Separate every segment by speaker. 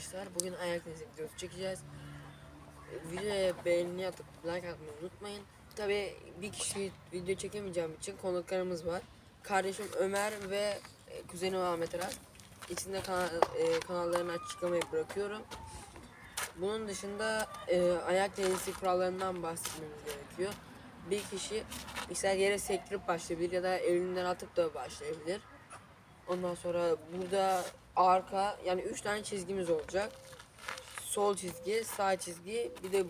Speaker 1: arkadaşlar. Bugün ayak izi videosu çekeceğiz. Videoya beğeni atıp like atmayı unutmayın. Tabi bir kişi video çekemeyeceğim için konuklarımız var. Kardeşim Ömer ve e, kuzenim Ahmet Aras. İkisinin de kanal, e, kanallarını açıklamaya bırakıyorum. Bunun dışında e, ayak tenisi kurallarından bahsetmemiz gerekiyor. Bir kişi ister yere sektirip başlayabilir ya da elinden atıp da başlayabilir. Ondan sonra burada arka yani üç tane çizgimiz olacak. Sol çizgi, sağ çizgi, bir de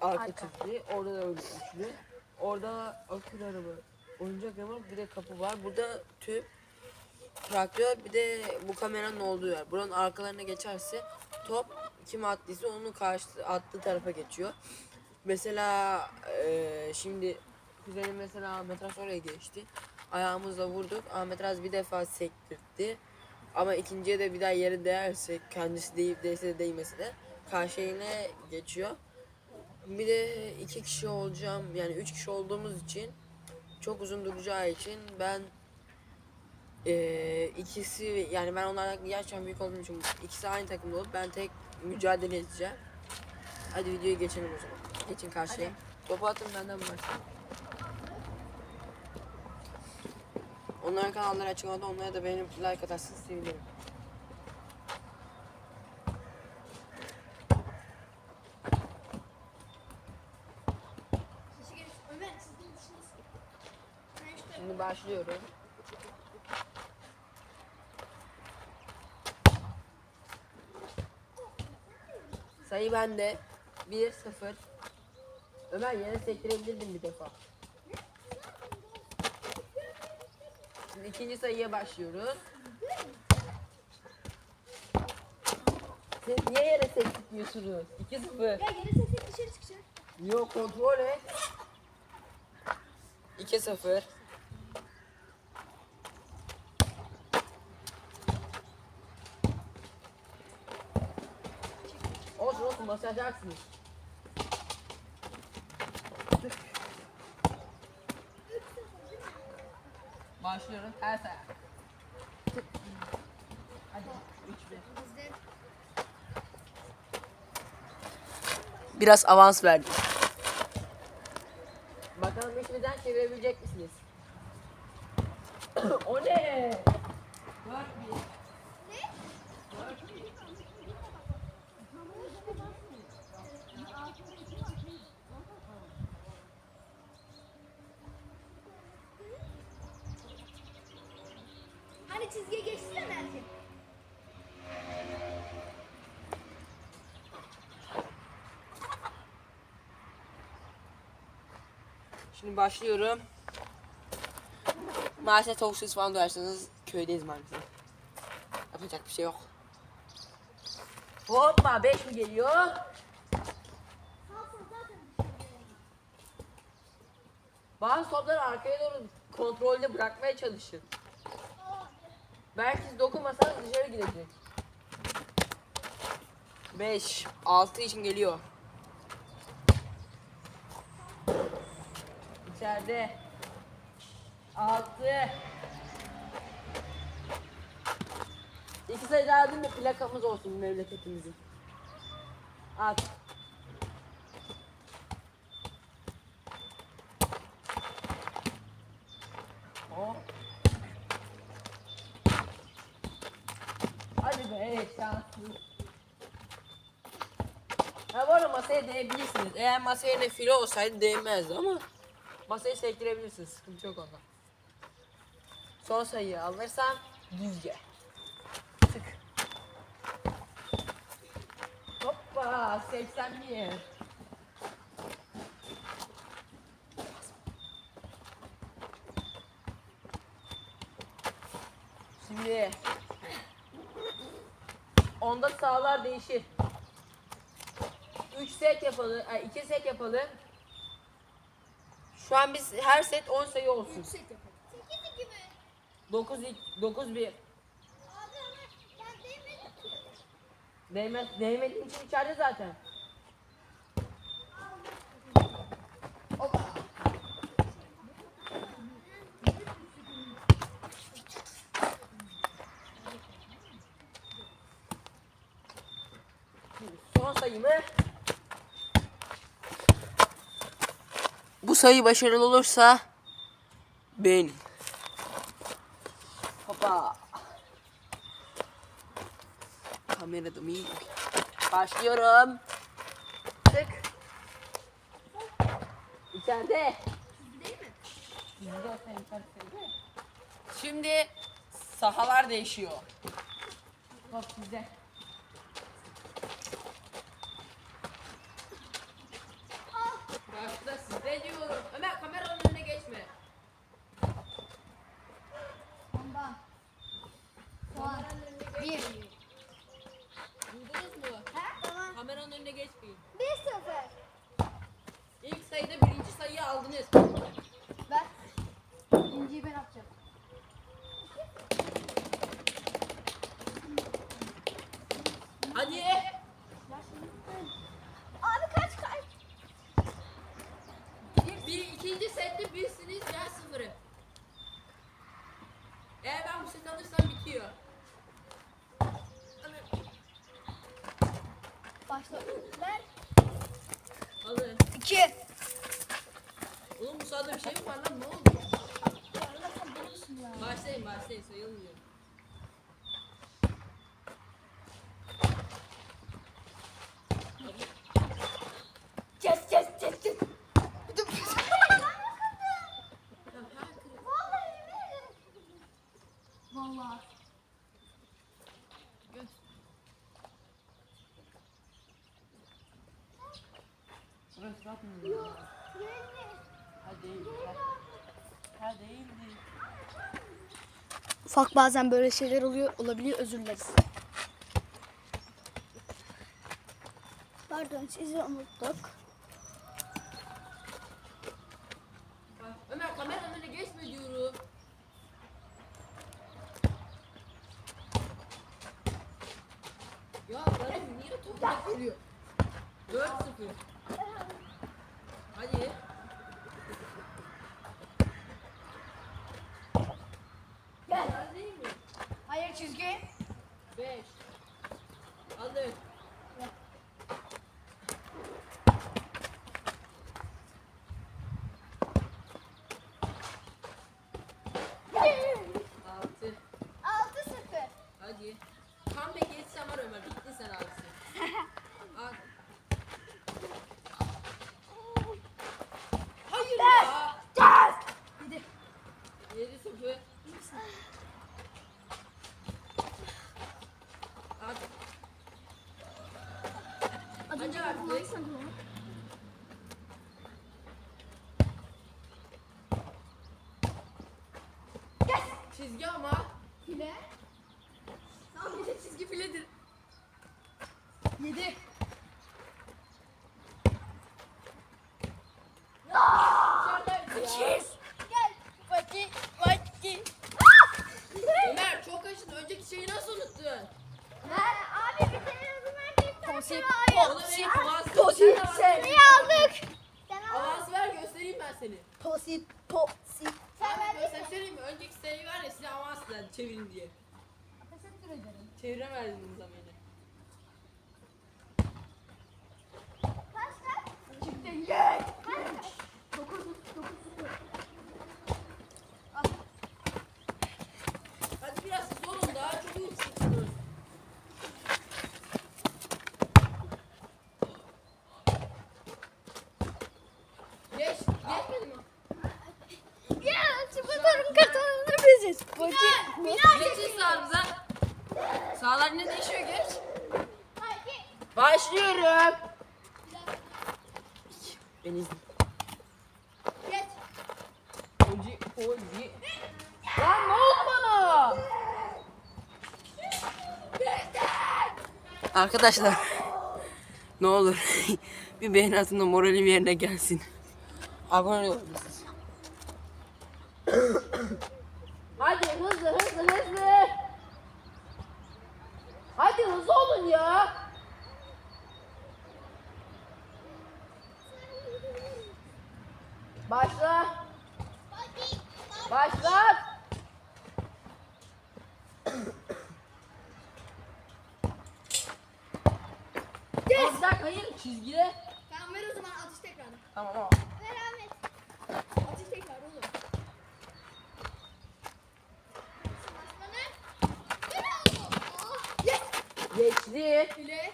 Speaker 1: arka, çizgi. Orada da öyle üçlü. Orada akül araba, oyuncak yamak, bir de kapı var. Burada tüp, traktör, bir de bu kameranın olduğu yer. Buranın arkalarına geçerse top kim attıysa onun karşı attığı tarafa geçiyor. Mesela eee, şimdi kuzenim mesela Ahmet Aras oraya geçti. Ayağımızla vurduk. Ahmet Aras bir defa sektirdi. Ama ikinciye de bir daha yere değerse kendisi deyip değse de değmese de karşı eline geçiyor. Bir de iki kişi olacağım yani üç kişi olduğumuz için çok uzun duracağı için ben eee, ikisi yani ben onlardan gerçekten büyük olduğum için ikisi aynı takımda olup ben tek mücadele edeceğim. Hadi videoya geçelim o zaman. Geçin karşıya. Topu atın benden başlayın. Onların kanalları açıklamada onlara da beğenip like atarsanız sevinirim. Şimdi başlıyorum. Sayı bende. 1 0. Ömer yere sektirebilirdin bir defa. Şimdi ikinci sayıya başlıyoruz. Siz niye yere sektirmiyorsunuz? 2 0.
Speaker 2: ya yere sesle dışarı çıkacak.
Speaker 1: Yok kontrol et. 2 0. Olsun olsun basacaksınız. Başlıyorum. Her sayı. Hadi 3 1.
Speaker 2: Bizde
Speaker 1: Biraz avans verdim. Bakalım işinizden çevirebilecek misiniz? o ne? Dört bir. Dört bir.
Speaker 2: Hani çizgiye geçti ya belki.
Speaker 1: Şimdi başlıyorum. Maalesef tavuk falan duyarsanız köydeyiz maalesef. Yapacak bir şey yok. Hoppa 5 mi geliyor? Bazı topları arkaya doğru kontrolde bırakmaya çalışın. Belki dokunmasanız dışarı gidecek. 5, 6 için geliyor. İçeride. 6. İki sayı daha değil mi? Plakamız olsun memleketimizin. At. Hop. Hadi be şanslı. Arada masaya değebilirsiniz. Eğer masaya yerine filo olsaydı değmezdi ama masayı sektirebilirsiniz. Sıkıntı yok onda. Son sayıyı alırsan düzce. Tık. Hoppa 81. Şimdi onda sağlar değişir. 3 set yapalım, 2 set yapalım. Şu an biz her set 10 sayı olsun.
Speaker 2: yüksek yapalım. 8 gibi.
Speaker 1: 9 9 1.
Speaker 2: Abi ama ben değmedim.
Speaker 1: Değmez değmediğin için içeride zaten. Hoppa. Son sayımı. Bu sayı başarılı olursa beğenin. Hopa. Kamerada mı? Başlıyorum. Tık. İçeride. Şimdi sahalar değişiyor. Top sizde. Aldınız.
Speaker 2: Ver. İnciyi ben atacağım.
Speaker 1: Hadi.
Speaker 2: Abi kaç kaç?
Speaker 1: Bir, bir ikinci sette birsiniz ben sıfırım. Eğer ben bu set alırsam bitiyor.
Speaker 2: Başla. Ver.
Speaker 1: Alın.
Speaker 2: İki.
Speaker 1: Oğlum bu sahada bir şey mi var lan ne oldu?
Speaker 2: Allah'ım bulursun Ufak bazen böyle şeyler oluyor olabiliyor özür dileriz. Pardon sizi unuttuk.
Speaker 1: Bak, Ömer kameranın önüne geçme diyorum. Ya Karim niye toprak geliyor? 4-0. Hadi.
Speaker 2: Gel.
Speaker 1: Güzel değil mi?
Speaker 2: Hayır çizgi.
Speaker 1: 5. Alın. Altı.
Speaker 2: Altı sıfır.
Speaker 1: Hadi. Tam bir geçsem var Ömer. Bittin sen abisi. Al. Hayır ya.
Speaker 2: Gel. Gidi.
Speaker 1: 7 0. Artık
Speaker 2: Az önce
Speaker 1: Hadi artık.
Speaker 2: bunu.
Speaker 1: çizgi ama.
Speaker 2: File.
Speaker 1: Sadece çizgi filedir.
Speaker 2: Yedi.
Speaker 1: Ya.
Speaker 2: Gel. Baki. Baki.
Speaker 1: Ömer çok kaçtın. Önceki şeyi nasıl unuttun?
Speaker 2: Ver abi bir tane yazım verdiğim
Speaker 3: Posi-
Speaker 1: Onu benim avans
Speaker 2: Posi-
Speaker 1: Sen
Speaker 2: Niye aldık?
Speaker 1: Avans ver göstereyim ben seni.
Speaker 2: Posi. Posi. Sen
Speaker 1: göstereyim mi? Önceki sayı var ya size avans verdi çevirin diye.
Speaker 2: Teşekkür ederim.
Speaker 1: Çeviremediniz ama yine.
Speaker 2: Kaç kaç?
Speaker 3: Çıktı. Yes.
Speaker 2: Kaç? Dokuz. Dokuz sıfır.
Speaker 1: Hadi biraz sorun daha çok yükseksiniz. Geç, geçmedi mi?
Speaker 2: Ya Sputor'un kazanını biziz. Baki.
Speaker 1: Geçin sağınıza. Sağlar ne değişiyor geç.
Speaker 2: Hadi.
Speaker 1: Başlıyorum. Ben izle.
Speaker 2: Geç.
Speaker 1: Oji, oji. Lan ne oldu bana? Arkadaşlar ne olur bir beğeni atın da moralim yerine gelsin. Abone olun siz. Hadi hızlı hızlı hızlı. Hadi hızlı olun ya. Başla. Başlat. bir dakika hayır çizgide.
Speaker 2: Tamam ver o zaman atış tekrarı.
Speaker 1: Tamam tamam.
Speaker 2: Ver Ahmet. Atış tekrar oğlum. Yes.
Speaker 1: Geçti.
Speaker 2: Bile.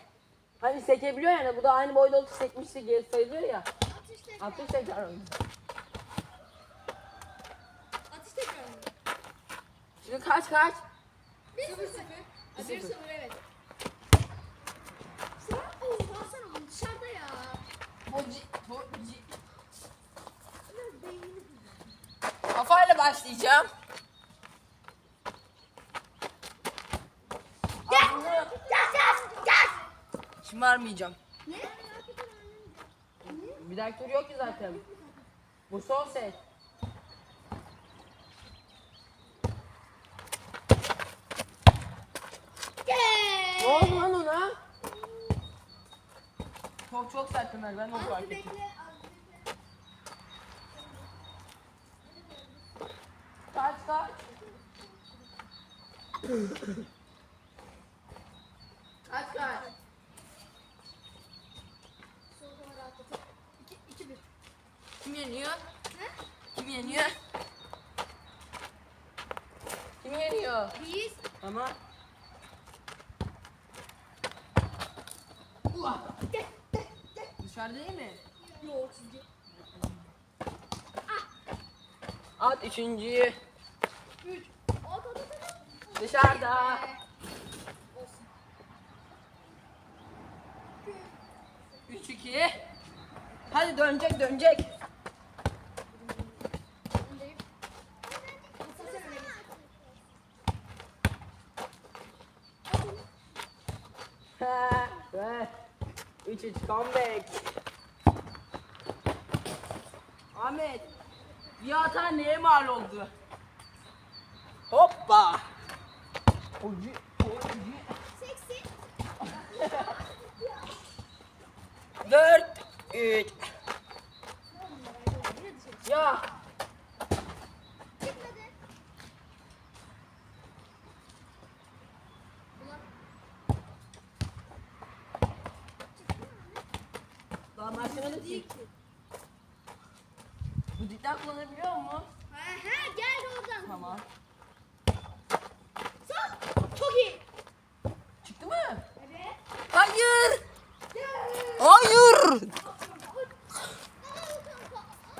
Speaker 1: Hani sekebiliyor yani bu da aynı boyda olup sekmişti geri sayılıyor ya.
Speaker 2: Atış tekrar.
Speaker 1: Atış tekrar.
Speaker 2: Atış tekrar.
Speaker 1: Şimdi kaç kaç?
Speaker 2: 1 0 0.
Speaker 1: Bir
Speaker 2: 1
Speaker 1: sıfır.
Speaker 2: 0 evet. Sen oh baksana oğlum dışarıda ya.
Speaker 1: Boci, boci. Kafayla başlayacağım.
Speaker 2: Gel. Gel gel gel.
Speaker 1: Şımarmayacağım.
Speaker 2: Ne?
Speaker 1: Bir tur yok ki zaten. Bu son set.
Speaker 2: Gel.
Speaker 1: Ne oldu lan ona? Çok çok sert Ömer ben de onu fark ettim. Kaç kaç. kaç kaç.
Speaker 2: Sol tarafa rahatlatıp. 2 2 1.
Speaker 1: Kim yeniyor?
Speaker 2: Ne?
Speaker 1: Kim yeniyor? Kim yeniyor?
Speaker 2: Biz
Speaker 1: Ama
Speaker 2: gel gel
Speaker 1: dışarıda değil mi?
Speaker 2: Yok çizgi.
Speaker 1: At üçüncüyü.
Speaker 2: 3. At at at at.
Speaker 1: Dışarıda.
Speaker 2: Olsun.
Speaker 1: 3 2. Hadi dönecek dönecek.
Speaker 2: Öndeyim. Masa sen öne git.
Speaker 1: Ha, Ve 3 3 comeback. Ahmet. Bir hata neye mal oldu? Hoppa. Ocu, ocu.
Speaker 2: Seksi.
Speaker 1: 4 3. Ya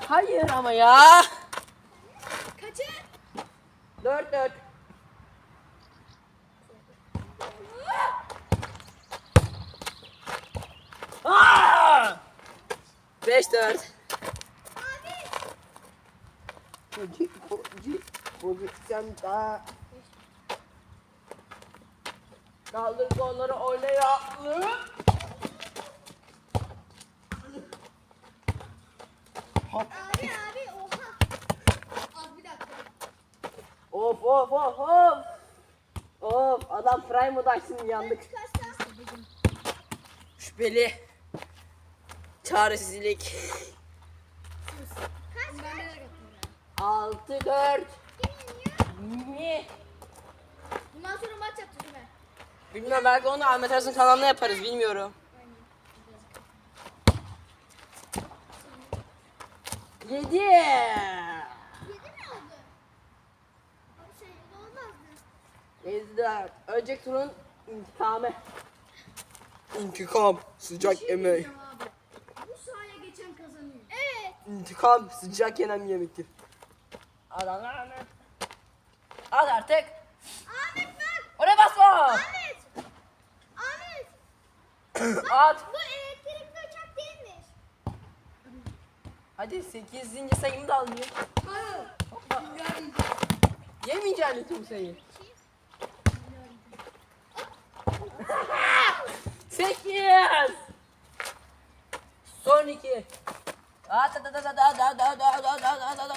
Speaker 1: Hayır ama ya.
Speaker 2: Kaçı?
Speaker 1: Dört dört. Aa! Beş dört.
Speaker 2: Abi.
Speaker 1: Pozisyon daha. Kaldır kolları oyna ya. Hop.
Speaker 2: Abi abi oha. Az bir dakika.
Speaker 1: Of of of of. Of adam prime mode açsın yandık. Şüpheli. Çaresizlik.
Speaker 2: Kaç Ben de katılıyorum.
Speaker 1: 6 4.
Speaker 2: Kim yeniyor?
Speaker 1: Ne?
Speaker 2: Bundan sonra maç yapacağız Ömer.
Speaker 1: Bilmiyorum belki onu Ahmet Arslan kanalında yaparız bilmiyorum. Yedi.
Speaker 2: Yedi mi oldu? Abi şey yedi olmazdı.
Speaker 1: Yedi dört. Önceki turun intikamı. İntikam sıcak
Speaker 2: şey abi. Bu sahaya geçen kazanıyor. Evet.
Speaker 1: İntikam sıcak yenen yemektir. Adamlar Hadi artık.
Speaker 2: Ahmet bak.
Speaker 1: Oraya basma.
Speaker 2: Ahmet. Ahmet.
Speaker 1: At.
Speaker 2: Bu
Speaker 1: Hadi 8. sayımı da alayım. Yemeyeceksin tüm sayıyı. 8. Son 2. Da da da da da da da da da da da da da.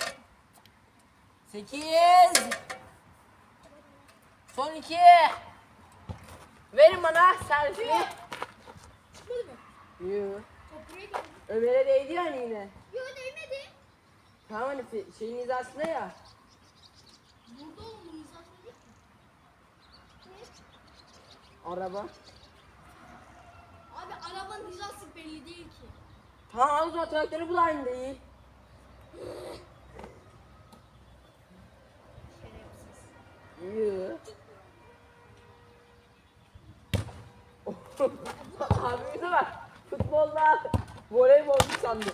Speaker 1: 8. Son 2. Verin bana selfie.
Speaker 2: Çıkmadı mı?
Speaker 1: Yoo. Ömer'e değdi yani yine. Tamam hani şeyin hizasında ya.
Speaker 2: Burada bunun hizasında değil ki. Ne?
Speaker 1: Araba.
Speaker 2: Abi arabanın iyi değil ki.
Speaker 1: Tamam o zaman traktörü bul aynı değil. Yoo. Abimize bak. Futbolda voleybolcu sandı.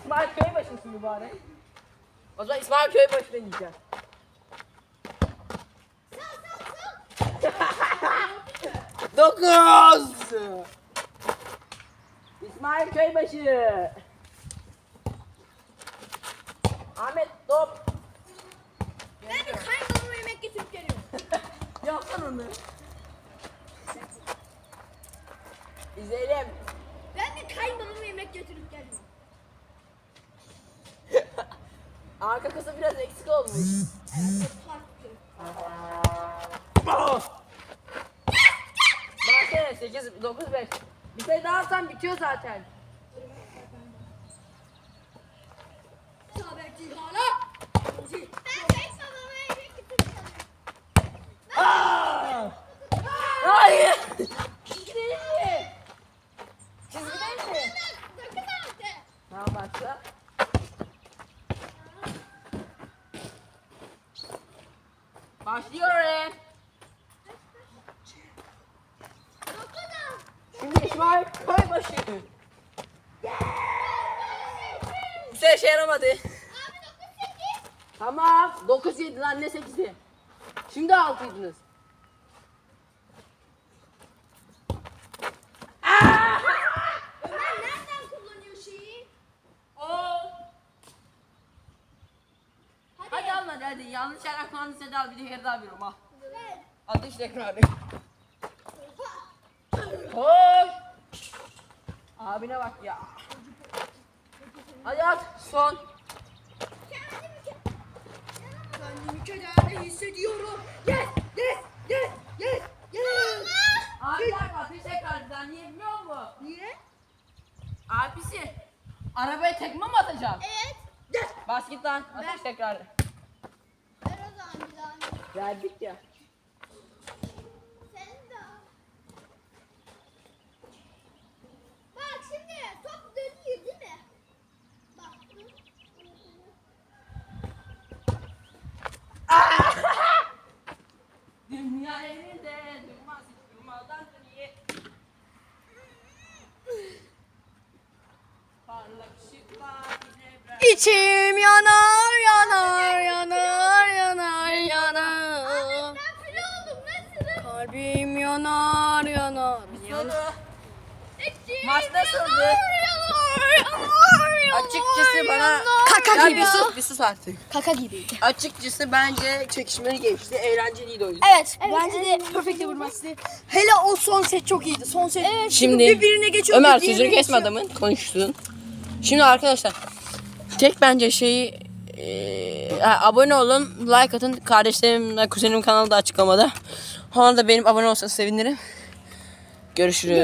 Speaker 1: İsmail Köybaşı mısın mübarek? O zaman İsmail Köybaşı deneyeceğim. Dokuz. İsmail Köybaşı. Ahmet top.
Speaker 2: Ben bir kayınbabama yemek getirip geliyorum.
Speaker 1: Yapsana onu. İzleyelim.
Speaker 2: Ben bir kayınbabama yemek getirip geliyorum.
Speaker 1: Arka kasa biraz eksik olmuş. Bahsene 8, 9, 5. Bir şey daha alsam bitiyor zaten.
Speaker 2: Sabekçi hala. Ben kayınbabama yemek getirip geliyorum.
Speaker 1: Hayır. Çizgi değil mi? Çizgi değil mi?
Speaker 2: Bakın artık.
Speaker 1: Tamam başla. Başlıyorum.
Speaker 2: Dokuz
Speaker 1: Şimdi İsmail Köybaşı. Bize işe yaramadı.
Speaker 2: Abi dokuz sekiz.
Speaker 1: Tamam. 9 7 lan ne 8'i? 6'ydınız.
Speaker 2: Ömer nereden kullanıyor şeyi?
Speaker 1: Oo.
Speaker 2: Hadi.
Speaker 1: Hadi al hadi. Yanlış yer aklına lisede al bir de kere daha bir ama.
Speaker 2: Ver.
Speaker 1: Atış tekrarı. Koş. Abine bak ya. Hadi at. Son.
Speaker 2: Kendimi kederle hissediyorum. Yes, yes, yes, yes, yes.
Speaker 1: Abi dakika atış tekrarı. Niye biliyor musun?
Speaker 2: Niye?
Speaker 1: Abisi. Arabaya tekme mi atacaksın?
Speaker 2: Evet. Yes.
Speaker 1: Bas git lan. Atış tekrarı.
Speaker 2: Ver o zaman bir daha.
Speaker 1: Verdik ya.
Speaker 2: Sen de al. Bak şimdi top dönüyor değil mi? Bak.
Speaker 1: Dünya elinde durmaz hiç durmadan iyi. Parlak ışıklar yine bırak.
Speaker 3: İçim yanar yanar yanar yanar yanar? Kalbim yanar yanar yanar
Speaker 1: Maç nasıldı? Açıkçası bana...
Speaker 3: Kaka
Speaker 1: Ya
Speaker 3: gibi.
Speaker 1: bir sus, bir sus artık.
Speaker 3: Kaka gibiydi.
Speaker 1: Açıkçası bence çekişmeli geçti. Eğlenceliydi o yüzden.
Speaker 3: Evet, bence de perfect vurması. Hele o son set çok iyiydi. Son set
Speaker 1: Şimdi
Speaker 3: birbirine geçiyor.
Speaker 1: Ömer
Speaker 3: diğerine
Speaker 1: sözünü kesme
Speaker 3: geçiyor.
Speaker 1: adamın konuştuğun. Şimdi arkadaşlar tek bence şeyi eee, ha, abone olun, like atın. Kardeşlerim, kuzenim kanalı da açıklamada. Ona da benim abone olsanız sevinirim. Görüşürüz.